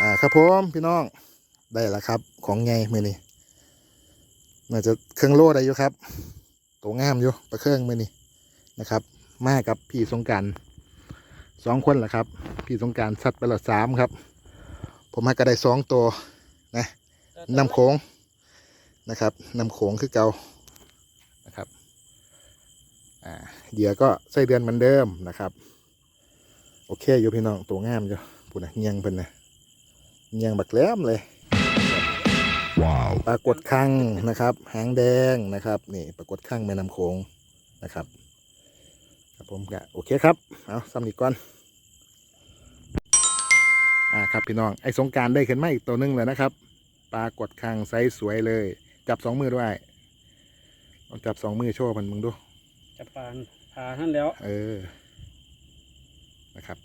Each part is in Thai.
อ่าครับผมพี่น้องได้แล้วครับ ของไงมือนี้น่าจะเครื่องโล่ได้อยู่ครับตัวงามอยู่ประเครื่องมือนี้นะครับ มากับพี่สงการสองคนแหละครับ พี่สงการสัตว์ไปละสามครับ ผมให้ก็ได้สองตัวนะนำโขงนะครับนำโขงคือเก่านะครับอ่าเหยื่อก็ไส้เดือนเหมือนเดิมนะครับ โอเคอยู่พี่น้องตัวงามอยู่ปุ่นนะเงียงเพิ่นนะ ยงบักแหลมเลยว้าวปรากฏคังนะครับ หางแดงนะครับ นี่ปรากฏคังแม่น้ำโขงนะครับครับผมก็โอเคครับ เอาซ้ำอีกก่อน อ่าครับพี่น้อง ไอ้สงกรารได้ขึ้นมาอีกตัวหนึงเลยนะครับปรากฏคังไซส์สวยเลย จับสองมือด้วยลองจับสองมือโชว์มันมึงดูจะปานพาท่านแล้ว เออ นะครับ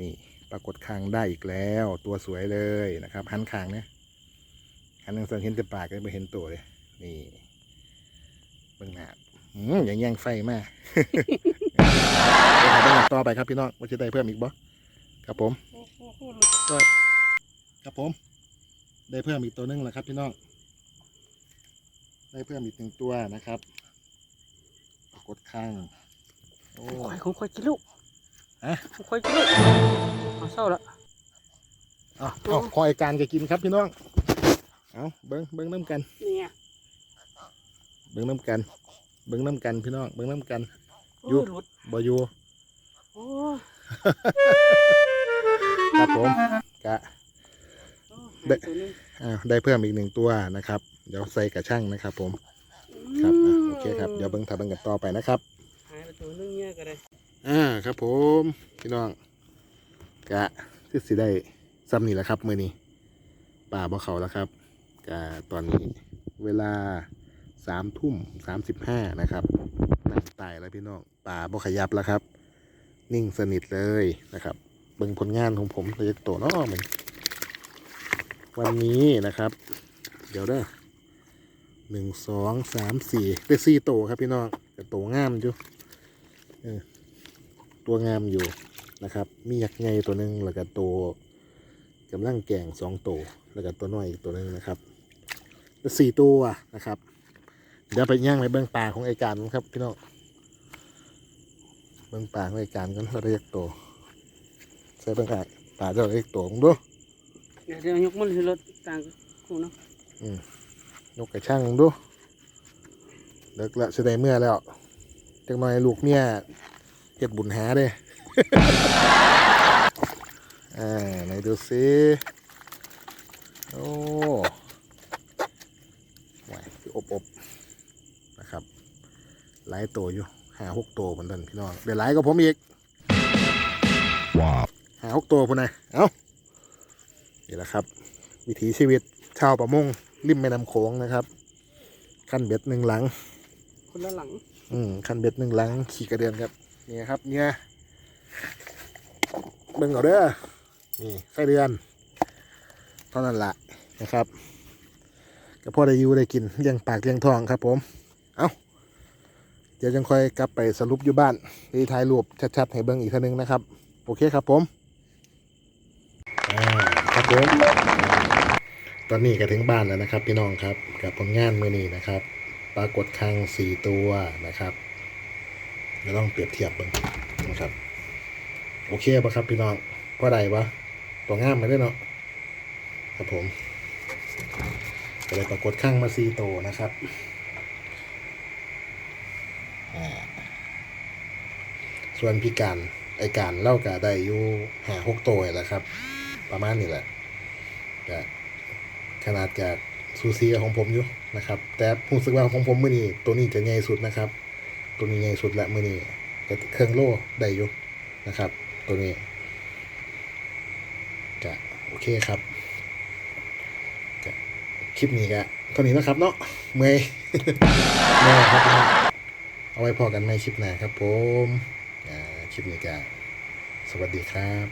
นี่ ปรากฏคางได้อีกแล้ว ตัวสวยเลยนะครับหันคางเนี่ยหันหนึ่งส่วนเห็นแต่ปากก็ไม่เห็นตัวเลยนี่เบื้องหน้าอืมอย่างแย่งไฟมากเดี๋ยวเราต่อไปครับพี่น้องว่าจะได้เพิ่มอีกบ่ครับผมครับผม ได้เพิ่มอีกตัวหนึงแล้วครับพี่น้องได้เพิ่มอีกหนึ่งตัวนะครับปรากฏคางโอ้ควายของควายกินลูกฮะควายกินลูก เอาเศร้าละเอาเอาคอยการจะกินครับพี่น้อง เอาเบิ้งเบิ้งน้ำกันเนี่ยเบิ้งน้ำกัน เบิ้งน้ำกันพี่น้อง เบิ้งน้ำกันโอ้อยู่ยหลุดบอยูโอ้ครับผมกะเด็กตัวนึงอ้าวได้เพิ่มอีกหนึ่งตัวนะครับ เดี๋ยวใส่กระช่างนะครับ ผม ครับอะโอเคครับ เดี๋ยวเบิ้งทาเบิ้งกันต่อไปนะครับหายไปตัวนึงเนี่ยก็ได้อ่าครับผม พี่น้อง กะคือสิได้ซ้ำนี่แหละครับมือนี้ป่าบ่เขาแล้วครับกะตอนนี้เวลาสามทุ่มสามสิบห้านะครับนั่งตายแล้วพี่น้องป่าบ่ขยับแล้วครับ นิ่งสนิทเลยนะครับเบิ่งผลงานของผมเราจะโตเนาะมันวันนี้นะครับ เดี๋ยวเด้อหนึ่งสองสามสี่ได้สี่โตครับพี่น้องแต่โตงามอยู่ตัวงามอยู่ นะครับ มียักษ์ไงตัวหนึ่งแล้วก็ตัวกำลังแก่งสองตัวแล้วก็ตัวน้อยอีกตัวหนึ่งนะครับแล้วสี่ตัวนะครับ เดี๋ยวไปย่างไปเบื้องป่าของไอการครับพี่น้องเบื้องป่าของไอการกันเราเรียกตัวใส่เบื้องป่าป่าจะเรียกตัวมึงดูเดี๋ยวเดี๋ยวยกมันขึ้นรถต่างกูเนาะนกกระช่างมึงดูเลิกละแสดงเมื่อแล้วจังหน่อยลูกเมียเก็บบุญหาเด้ อ่าไหนดูสิโอ้ไหวคืออบอบๆนะครับหลายตัวอยู่หาหกตัวเหมือนกันพี่น้องเดี๋ยวหลายก็ผมอีกว้าวหาหกตัวพุ่นนะเอ้านี่แหละครับ วิถีชีวิตชาวประมงริมแม่น้ำโขงนะครับขั้นเบ็ดหนึ่งหลัง คนละหลัง อืมคันเบ็ดหนึ่งหลังขี่กระเดือนครับนี่ครับ เนี่ย เบิ่งเอาเด้อนี่ไส้เดือนเท่านั้นละนะครับก็พอได้อยู่ได้กินเลี้ยงปากเลี้ยงท้องครับผม เอาเดี๋ยวจังค่อยกลับไปสรุปอยู่บ้านดีถ่ายรูปชัดๆให้เบิ่งอีกทีนึงนะครับ โอเคครับผมอ่าครับผมตอนนี้ก็ถึงบ้านแล้วนะครับ พี่น้องครับกับผลงานมือนี้นะครับ ปรากฏคางสี่ตัวนะครับเดี๋ยวลองเปรียบเทียบเบิ่งนะครับ โอเคป่ะครับพี่น้องก็ได้ปะตัวงามมาด้วยเนาะครับผมก็เลยปรากฏข้างมาสี่ตัวนะครับส่วนพี่การไอการเล่ากะได้อยู่หาหกตัวแหละครับ ประมาณนี้แหละก็ขนาดจากซูซีของผมอยู่นะครับ แต่รู้สึกว่าของผมมือนี้ตัวนี้จะใหญ่สุดนะครับ ตัวนี้ใหญ่สุดและมือนี้ก็เครื่องโล่ได้อยู่นะครับ ตัวนี้ก็โอเคครับก็คลิปนี้ก็เท่านี้นะครับเนาะเมื่อยเมื่อยครับพี่น้องเอาไว้พอกันในคลิปหน้าครับผมอ่าคลิปนี้ก็สวัสดีครับ